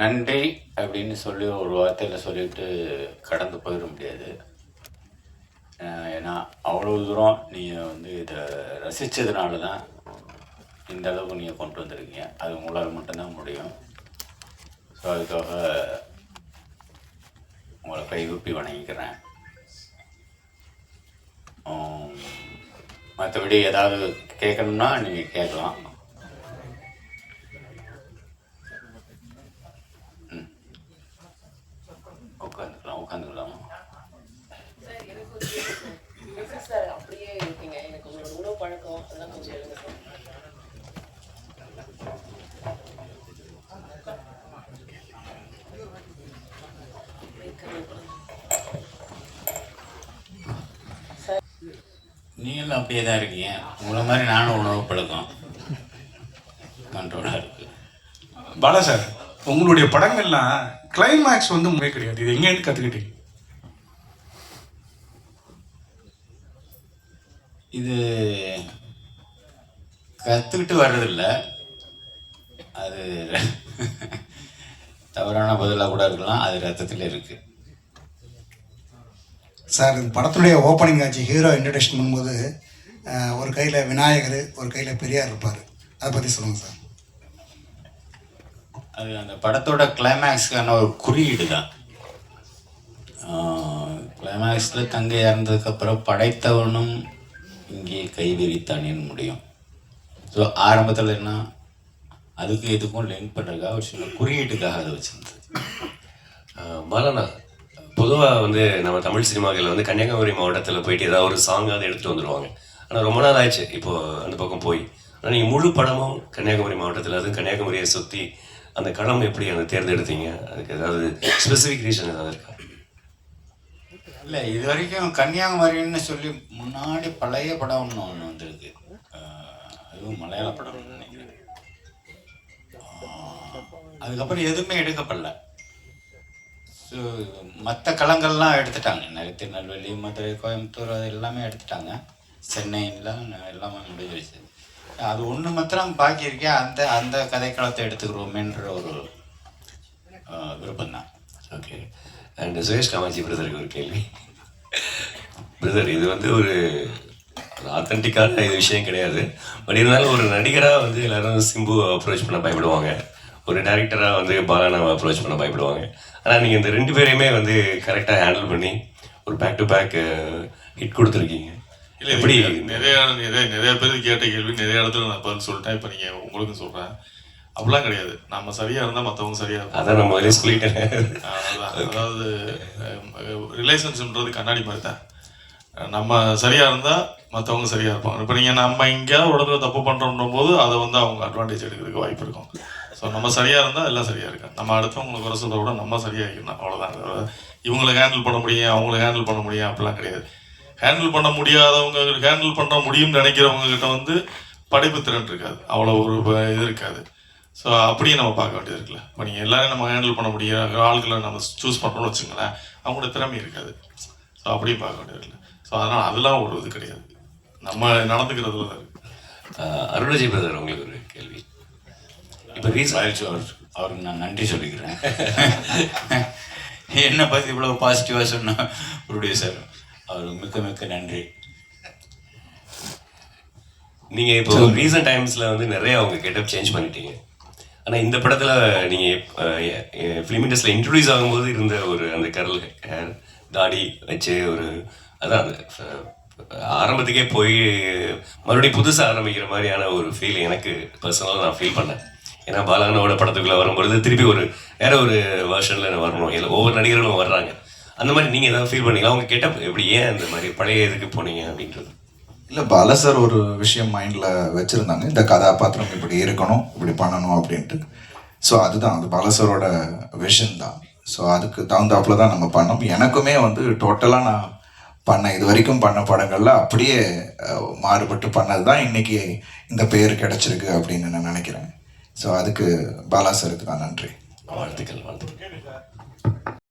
நன்றி அப்படின்னு சொல்லி ஒரு வார்த்தையில் சொல்லிட்டு கடந்து போயிட முடியாது. ஏன்னா அவ்வளோ தூரம் நீங்கள் வந்து இதை ரசித்ததுனால தான் இந்த அளவுக்கு நீங்கள் கொண்டு வந்திருக்கீங்க. அது உங்களால் மட்டும்தான் முடியும். ஸோ அதுக்காக உங்களை கைகூப்பி வணங்கிக்கிறேன். மற்றபடி ஏதாவது கேட்கணும்னா நீங்கள் கேட்கலாம் ம் உட்காந்துக்கலாம் உட்காந்துக்கலாம் எதுக்கு சார் அப்படியே இருக்கீங்க எனக்கு அதெல்லாம் கொஞ்சம் நீங்களும் அப்படியே தான் இருக்கீங்க. உங்களை மாதிரி நானும் உணவு பழக்கம் கண்ட்ரோலாக இருக்கு. பாலா சார் உங்களுடைய படங்கள்லாம் கிளைமேக்ஸ் வந்து முறை கிடையாது. இது எங்கேருந்து கற்றுக்கிட்டீங்க இது கற்றுக்கிட்டு வர்றதில்ல. அது தவறான பதிலாக கூட இருக்கலாம். அது ரத்தத்தில் இருக்குது சார் இந்த படத்துடைய ஓப்பனிங் ஆச்சு ஹீரோ இன்ட்ரடக்ஷன் பண்ணும்போது ஒரு கையில் விநாயகர் ஒரு கையில் பெரியார் இருப்பார். அதை பற்றி சொல்லுங்கள் சார். அது அந்த படத்தோட கிளைமேக்ஸ்க்கான ஒரு குறியீடு தான். கிளைமேக்ஸில் தங்கை இறந்ததுக்கப்புறம் படைத்தவனும் இங்கே கை விரித்தானேன்னு முடியும். ஸோ ஆரம்பத்தில் என்ன? அதுக்கு இதுக்கும் லிங்க் பண்ணுறதுக்காக ஒரு சில குறியீட்டுக்காக அதை வச்சுருந்தது. ஆஹ் பொதுவாக வந்து நம்ம தமிழ் சினிமாக்களில் வந்து கன்னியாகுமரி மாவட்டத்தில் போயிட்டு ஏதாவது ஒரு சாங்காவது எடுத்துகிட்டு வந்துடுவாங்க ஆனால் ரொம்ப நாள் ஆயிடுச்சு. இப்போ அந்த பக்கம் போய். ஆனால் நீங்கள் முழு படமும் கன்னியாகுமரி மாவட்டத்தில் அதுவும் கன்னியாகுமரியை சுற்றி அந்த களம் எப்படி அதை தேர்ந்தெடுத்தீங்க? அதுக்கு ஏதாவது ஸ்பெசிஃபிக் ரீசன் ஏதாவது இருக்கா? இல்லை இது வரைக்கும் கன்னியாகுமரின்னு சொல்லி முன்னாடி பழைய படம் ஒன்று ஒன்று வந்திருக்கு. அதுவும் மலையாள படம் நினைக்கிறேன். அதுக்கப்புறம் எதுவுமே எடுக்கப்படல. ஸோ மற்ற களங்கள்லாம் எடுத்துட்டாங்க. நிறைய திருநெல்வேலி மதுரை கோயம்புத்தூர் அது எல்லாமே எடுத்துட்டாங்க. சென்னைலாம் எல்லாமே முடிஞ்சிருச்சு. அது ஒன்று மாத்திரம் பாக்கி இருக்கே அந்த அந்த கதைக்களத்தை எடுத்துக்கிறோமேன்ற ஒரு விருப்பம் தான் ஓகே. அண்ட் சுரேஷ் காமாட்சி பிரதருக்கு ஒரு கேள்வி. பிரதர் இது வந்து ஒரு ஆத்தென்டிக்கான இது விஷயம் கிடையாது. பட் இருந்தாலும் ஒரு நடிகராக வந்து எல்லாரும் சிம்பு அப்ரோச் பண்ண பயப்படுவாங்க. ஒரு டேரக்டராக வந்து பாலானாவை அப்ரோச் பண்ண பயப்படுவாங்க. ஆனால் நீங்கள் இந்த ரெண்டு பேரையுமே வந்து கரெக்டாக ஹேண்டில் பண்ணி ஒரு பேக் டு பேக் ஹிட் கொடுத்துருக்கீங்க. இல்லை எப்படி நிறைய நிறைய நிறைய பேருக்கு கேட்ட கேள்வி நிறைய இடத்துல நான் பதில் சொல்லிட்டேன். இப்போ நீங்கள் உங்களுக்கும் சொல்கிறேன் அப்படிலாம் கிடையாது. நம்ம சரியாக இருந்தால் மற்றவங்க சரியாக இருப்பாங்க. அதான் நான் முதலே சொல்லிட்டேன். அதான். அதாவது ரிலேஷன்ஷிப்ன்றது கண்ணாடி மாதிரி தான். நம்ம சரியாக இருந்தால் மற்றவங்க சரியாக இருப்பாங்க. இப்போ நீங்கள் நம்ம எங்கேயாவது ஒரு இடத்துல தப்பு பண்ணுறோம் போது அதை வந்து அவங்க அட்வான்டேஜ் எடுக்கிறதுக்கு வாய்ப்பு இருக்கும். ஸோ நம்ம சரியாக இருந்தால் எல்லாம் சரியாக இருக்கும். நம்ம அடுத்தவங்களை குறை சொல்கிறத விட நம்ம சரியாக இருக்கணும். அவ்வளோதான் இவங்களை ஹேண்டில் பண்ண முடியும் அவங்கள ஹேண்டில் பண்ண முடியும் அப்படிலாம் கிடையாது. ஹேண்டில் பண்ண முடியாதவங்க ஹேண்டில் பண்ண முடியும்னு நினைக்கிறவங்க கிட்ட வந்து படைப்பு திறன் இருக்காது. அவ்வளோ ஒரு இது இருக்காது. ஸோ அப்படியே நம்ம பார்க்க வேண்டியது இருக்குல்ல. இப்போ நீங்கள் எல்லாரும் நம்ம ஹேண்டில் பண்ண முடியாத ஆட்களை நம்ம சூஸ் பண்ணுறோம்னு வச்சுங்களேன் அவங்களோட திறமை இருக்காது. ஸோ அப்படியே பார்க்க வேண்டியது இல்லை ஸோ அதனால் அதெல்லாம் ஒரு இது கிடையாது. நம்ம நடந்துக்கிறதுல தான் இருக்கு. ஆஹ் அருணாஜி பிரதர் உங்களுக்கு ஒரு கேள்வி. இப்போ ரீசன் மகிழ்ச்சி அவர் அவருக்கு நான் நன்றி சொல்லிக்கிறேன். என்னை பற்றி இவ்வளோ பாசிட்டிவாக சொன்ன ப்ரொடியூசர் அவருக்கு மிக்க மிக்க நன்றி. நீங்க இப்போ ரீசெண்ட் டைம்ஸ்ல வந்து நிறைய அவங்க கெட்டப் சேஞ்ச் பண்ணிட்டீங்க. ஆனால் இந்த படத்தில் நீங்கள் ஃபிலிம் இண்டஸ்ட்ரியில் இன்ட்ரடியூஸ் ஆகும்போது இருந்த ஒரு அந்த கரல் ஹேர் தாடி வச்சு ஒரு அதான் அந்த ஆரம்பத்துக்கே போய் மறுபடியும் புதுசாக ஆரம்பிக்கிற மாதிரியான ஒரு ஃபீல் எனக்கு பர்சனலாக நான் ஃபீல் பண்ணேன். ஏன்னா பாலகனோட படத்துக்குள்ளே வரும்பொழுது திருப்பி ஒரு வேற ஒரு வெர்ஷன்ல வரணும். இல்லை ஒவ்வொரு நடிகர்களும் வர்றாங்க. அந்த மாதிரி நீங்கள் ஏதாவது ஃபீல் பண்ணீங்களா? அவங்க கேட்டால் எப்படி ஏன் அந்த மாதிரி பழைய இதுக்கு போனீங்க அப்படின்றது. இல்லை பாலசர் ஒரு விஷயம் மைண்டில் வச்சுருந்தாங்க. இந்த கதாபாத்திரம் இப்படி இருக்கணும் இப்படி பண்ணணும் அப்படின்ட்டு. ஸோ அதுதான். அது பால விஷன் தான். ஸோ அதுக்கு தகுந்தாப்புல தான் நம்ம பண்ணோம். எனக்குமே வந்து டோட்டலாக நான் பண்ண இது வரைக்கும் பண்ண படங்கள்ல அப்படியே மாறுபட்டு பண்ணது தான் இன்னைக்கு இந்த பெயர் கிடைச்சிருக்கு அப்படின்னு நான் நினைக்கிறேன். ஸோ அதுக்கு பாலா சருக்கு தான் நன்றி. வாழ்த்துக்கள் வாழ்த்துக்கள்.